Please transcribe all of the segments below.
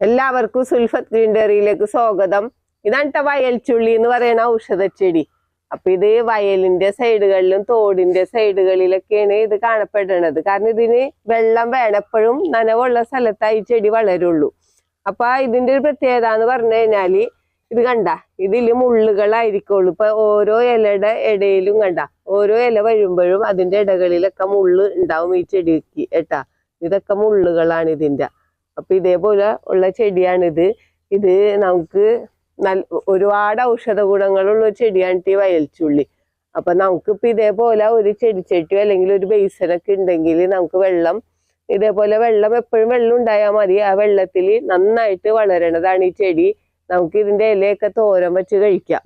എല്ലാവർക്കും സുൽഫത്ത് ഗ്രീൻഡറിയിലേക്ക് സ്വാഗതം. ഇതാണ് വയൽ ചുള്ളി എന്ന് പറയുന്ന ഔഷധച്ചെടി അപ്പൊ ഇത് വയലിന്റെ സൈഡുകളിലും തോടിന്റെ സൈഡുകളിലൊക്കെയാണ് ഇത് കാണപ്പെടുന്നത്. കാരണം ഇതിന് വെള്ളം വേണപ്പോഴും നനവുള്ള സ്ഥലത്തായി ചെടി വളരുള്ളൂ. അപ്പൊ ഇതിന്റെ ഒരു പ്രത്യേകത എന്ന് പറഞ്ഞു കഴിഞ്ഞാൽ ഇത് കണ്ട ഇതിൽ മുള്ളുകളായിരിക്കുള്ളൂ. ഇപ്പൊ ഓരോ ഇലയുടെ ഇടയിലും കണ്ട ഓരോ ഇല വരുമ്പോഴും അതിന്റെ ഇടകളിലൊക്കെ മുള്ള് ഉണ്ടാവും ഈ ചെടിക്ക് ഏട്ടാ. ഇതൊക്കെ മുള്ളുകളാണ് ഇതിന്റെ. അപ്പൊ ഇതേപോലെ ഉള്ള ചെടിയാണിത്. ഇത് നമുക്ക് നല്ല ഒരുപാട് ഔഷധ ഗുണങ്ങളുള്ള ഒരു ചെടിയാണ് ഈ വയൽച്ചുള്ളി. അപ്പൊ നമുക്കിപ്പോ ഇതേപോലെ ഒരു ചെടിച്ചട്ടിയോ അല്ലെങ്കിൽ ഒരു ബേസനൊക്കെ ഉണ്ടെങ്കിൽ നമുക്ക് വെള്ളം ഇതേപോലെ വെള്ളം എപ്പോഴും വെള്ളം ഉണ്ടായാൽ മതി. ആ വെള്ളത്തിൽ നന്നായിട്ട് വളരണതാണ് ഈ ചെടി. നമുക്ക് ഇതിന്റെ ഇലയൊക്കെ തോരൻ വെച്ച് കഴിക്കാം.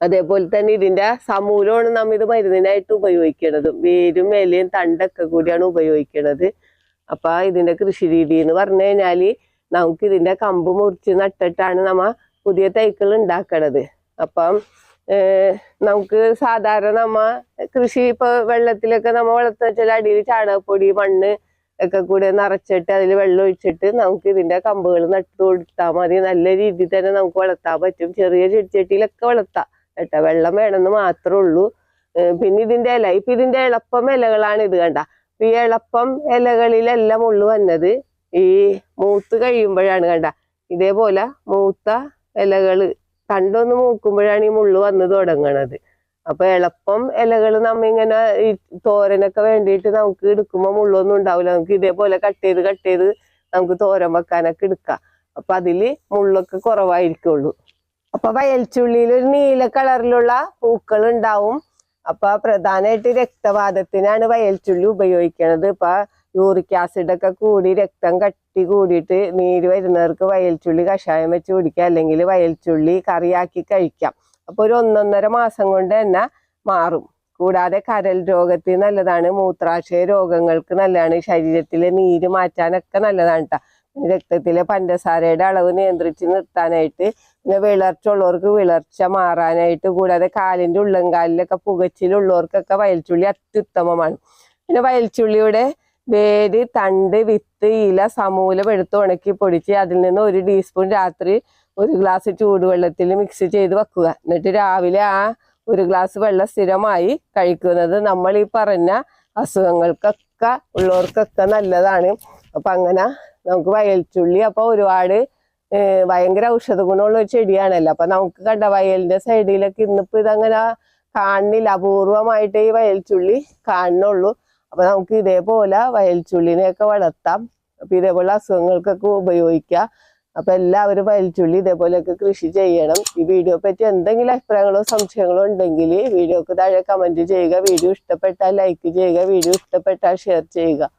അതേപോലെ തന്നെ ഇതിന്റെ സമൂലമാണ് നമ്മൾ ഇത് മരുന്നിനായിട്ട് ഉപയോഗിക്കുന്നത് വേരും ഇലയും തണ്ടൊക്കെ കൂടിയാണ് ഉപയോഗിക്കുന്നത് അപ്പൊ ഇതിന്റെ കൃഷി രീതി എന്ന് പറഞ്ഞു കഴിഞ്ഞാൽ നമുക്ക് ഇതിന്റെ കമ്പ് മുറിച്ച് നട്ടിട്ടാണ് നമ്മ പുതിയ തൈക്കൾ ഉണ്ടാക്കണത്. അപ്പം നമുക്ക് സാധാരണ നമ്മ കൃഷി ഇപ്പൊ വെള്ളത്തിലൊക്കെ നമ്മ വളർത്തുന്ന വെച്ചാൽ അടിയിൽ ചാണകപ്പൊടി മണ്ണ് ഒക്കെ കൂടെ നിറച്ചിട്ട് അതിൽ വെള്ളം ഒഴിച്ചിട്ട് നമുക്ക് ഇതിന്റെ കമ്പുകൾ നട്ട് കൊടുത്താൽ മതി. നല്ല രീതിയിൽ തന്നെ നമുക്ക് വളർത്താൻ പറ്റും. ചെറിയ ചെടിച്ചട്ടിയിലൊക്കെ വളർത്താം. കേട്ടോ വെള്ളം വേണമെന്ന് മാത്രമേ ഉള്ളൂ. പിന്നെ ഇതിന്റെ ഇല. ഇപ്പൊ ഇതിന്റെ എളുപ്പം ഇലകളാണ് ഇത് കണ്ട. ഈ എളുപ്പം ഇലകളിലെല്ലാം ഉള്ളു വന്നത്. ഈ മൂത്ത് കഴിയുമ്പോഴാണ് കണ്ട. ഇതേപോലെ മൂത്ത ഇലകൾ തണ്ടൊന്ന് മൂക്കുമ്പോഴാണ് ഈ മുള്ളു വന്ന് തുടങ്ങണത്. അപ്പൊ എളുപ്പം ഇലകൾ നമ്മ ഇങ്ങനെ ഈ തോരനൊക്കെ വേണ്ടിയിട്ട് നമുക്ക് എടുക്കുമ്പോൾ മുള്ളൊന്നും ഉണ്ടാവില്ല. നമുക്ക് ഇതേപോലെ കട്ട് ചെയ്ത് കട്ട് ചെയ്ത് നമുക്ക് തോരൻ വെക്കാനൊക്കെ എടുക്കാം. അപ്പൊ അതിൽ മുള്ളൊക്കെ കുറവായിരിക്കുള്ളൂ. അപ്പൊ വയൽച്ചുള്ളിയിൽ ഒരു നീല കളറിലുള്ള പൂക്കൾ ഉണ്ടാവും. അപ്പൊ പ്രധാനമായിട്ട് രക്തവാദത്തിനാണ് വയൽച്ചുള്ളി ഉപയോഗിക്കണത്. ഇപ്പൊ യൂറിക് ആസിഡ് ഒക്കെ കൂടി രക്തം കട്ടി കൂടിയിട്ട് നീര് വരുന്നവർക്ക് വയൽച്ചുള്ളി കഷായം വെച്ച് കുടിക്കാം. അല്ലെങ്കിൽ വയൽച്ചുള്ളി കറിയാക്കി കഴിക്കാം. അപ്പൊ ഒരു ഒന്നൊന്നര മാസം കൊണ്ട് തന്നെ മാറും. കൂടാതെ കരൽ രോഗത്തിന് നല്ലതാണ്. മൂത്രാശയ രോഗങ്ങൾക്ക് നല്ലതാണ്. ശരീരത്തിലെ നീര് മാറ്റാനൊക്കെ നല്ലതാണ് കേട്ടോ രക്തത്തിലെ പഞ്ചസാരയുടെ അളവ് നിയന്ത്രിച്ച് നിർത്താനായിട്ട് പിന്നെ വിളർച്ച ഉള്ളവർക്ക് വിളർച്ച മാറാനായിട്ട് കൂടാതെ കാലിന്റെ ഉള്ളംകാലിലൊക്കെ പുകച്ചിലുള്ളവർക്കൊക്കെ വയൽച്ചുള്ളി അത്യുത്തമമാണ്. പിന്നെ വയൽച്ചുള്ളിയുടെ വേര് തണ്ട് വിത്ത് ഇല സമൂലം എടുത്ത് ഉണക്കി പൊടിച്ച് അതിൽ നിന്ന് ഒരു ടീസ്പൂൺ രാത്രി ഒരു ഗ്ലാസ് ചൂടുവെള്ളത്തിൽ മിക്സ് ചെയ്ത് വെക്കുക. എന്നിട്ട് രാവിലെ ആ ഒരു ഗ്ലാസ് വെള്ളം സ്ഥിരമായി കഴിക്കുന്നത് നമ്മൾ ഈ പറഞ്ഞ അസുഖങ്ങൾക്കൊക്കെ ഉള്ളവർക്കൊക്കെ നല്ലതാണ്. അപ്പം അങ്ങനെ നമുക്ക് വയൽച്ചുള്ളി അപ്പൊ ഒരുപാട് ഭയങ്കര ഔഷധ ഗുണമുള്ള ഒരു ചെടിയാണല്ലോ. അപ്പൊ നമുക്ക് കണ്ട വയലിന്റെ സൈഡിലൊക്കെ ഇന്നിപ്പോ ഇതങ്ങനെ കാണുന്നില്ല. അപൂർവമായിട്ട് ഈ വയൽച്ചുള്ളി കാണുന്നുള്ളൂ. അപ്പൊ നമുക്ക് ഇതേപോലെ വയൽച്ചുള്ളിനെയൊക്കെ വളർത്താം. അപ്പൊ ഇതേപോലെ അസുഖങ്ങൾക്കൊക്കെ ഉപയോഗിക്കാം. അപ്പൊ എല്ലാവരും വയൽച്ചുള്ളി ഇതേപോലെയൊക്കെ കൃഷി ചെയ്യണം. ഈ വീഡിയോ പറ്റി എന്തെങ്കിലും അഭിപ്രായങ്ങളോ സംശയങ്ങളോ ഉണ്ടെങ്കിൽ വീഡിയോക്ക് താഴെ കമന്റ് ചെയ്യുക. വീഡിയോ ഇഷ്ടപ്പെട്ടാൽ ലൈക്ക് ചെയ്യുക. വീഡിയോ ഇഷ്ടപ്പെട്ടാൽ ഷെയർ ചെയ്യുക.